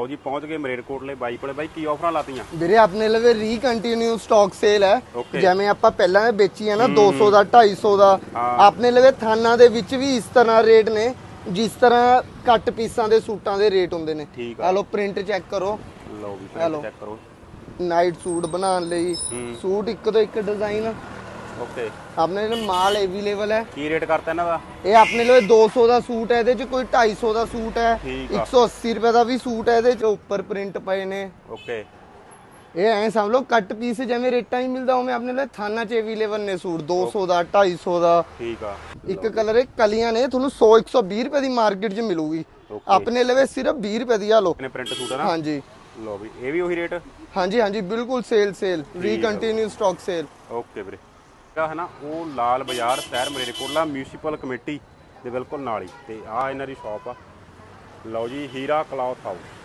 ਲਓ ਜੀ ਪਹੁੰਚ ਗਏ ਮਰੇਡਕੋਟਲੇ ਬਾਈ ਕੋਲੇ ਬਾਈ ਕੀ ਆਫਰਾਂ ਲਾਤੀਆਂ ਵੀਰੇ ਆਪਣੇ ਲਵੇ ਰੀਕੰਟੀਨਿਊ ਸਟਾਕ ਸੇਲ ਹੈ. ਜਿਵੇਂ ਆਪਾਂ ਪਹਿਲਾਂ ਵੇਚੀ ਹੈ ਨਾ 200 ਦਾ 250 ਦਾ। ਆਪਣੇ ਲਵੇ ਥਾਨਾਂ ਦੇ ਵਿੱਚ ਵੀ ਇਸ ਤਰ੍ਹਾਂ ਰੇਟ ਨੇ ਜਿਸ ਤਰ੍ਹਾਂ ਕੱਟ ਪੀਸਾਂ ਦੇ ਸੂਟਾਂ ਦੇ ਰੇਟ ਹੁੰਦੇ ਨੇ ਆ। ਲਓ ਪ੍ਰਿੰਟ ਚੈੱਕ ਕਰੋ ਲਓ ਵੀ। ਚੈੱਕ ਕਰੋ ਨਾਈਟ ਸੂਟ ਬਣਾਉਣ ਲਈ। ਸੂਟ ਇੱਕ ਤੋਂ ਇੱਕ ਡਿਜ਼ਾਈਨ ਓਕੇ ਆਪਣੇ ਲਈ ਮਾਲ ਅਵੇਲੇਬਲ ਹੈ। ਕੀ ਰੇਟ ਕਰਤਾ ਇਹਨਾਂ ਦਾ? ਇਹ ਆਪਣੇ ਲਈ 200 ਦਾ ਸੂਟ ਹੈ ਇਹਦੇ ਚ ਕੋਈ 250 ਦਾ ਸੂਟ ਹੈ ਠੀਕ ਆ। 180 ਰੁਪਏ ਦਾ ਵੀ ਸੂਟ ਹੈ ਇਹਦੇ ਚ ਉੱਪਰ ਪ੍ਰਿੰਟ ਪਏ ਨੇ। ਓਕੇ ਇਹ ਐ ਸਮਝ ਲਓ ਕੱਟ ਪੀਸ ਜਿਵੇਂ ਰੇਟਾਂ ਹੀ ਮਿਲਦਾ ਉਵੇਂ ਆਪਣੇ ਲਈ ਥਾਨਾ ਚ ਅਵੇਲੇਬਲ ਨੇ ਸੂਟ 200 ਦਾ 250 ਦਾ। ਠੀਕ ਆ। ਇੱਕ ਕਲਰ ਇਹ ਕਲੀਆਂ ਨੇ ਤੁਹਾਨੂੰ 100 120 ਰੁਪਏ ਦੀ ਮਾਰਕੀਟ 'ਚ ਮਿਲੂਗੀ। Okay. ਆਪਣੇ ਲਵੇ ਸਿਰਫ 20 ਰੁਪਏ ਦੀ ਆ ਲੋ ਇਹਨੇ ਪ੍ਰਿੰਟ ਸੂਟ ਹੈ ਨਾ? ਹਾਂਜੀ। ਲਓ ਵੀ ਇਹ ਵੀ ਉਹੀ ਰੇਟ ਹਾਂਜੀ ਹਾਂਜੀ ਬਿਲਕੁਲ sale sale recontinue stock sale okay ਵੀਰੇ। ਜਿਹੜਾ ਹੈ ਨਾ, ਉਹ ਲਾਲ ਬਾਜ਼ਾਰ ਸ਼ਹਿਰ ਮਰੇਡਕੋਟਲਾ ਮਿਊਨਿਸਪਲ ਕਮੇਟੀ ਦੇ ਬਿਲਕੁਲ ਨਾਲ ਹੀ। ਤੇ ਆਹ ਇਹਨਾਂ ਦੀ ਸ਼ਾਪ ਆ। ਲਓ ਜੀ, ਹੀਰਾ ਕਲੌਥ ਹਾਊਸ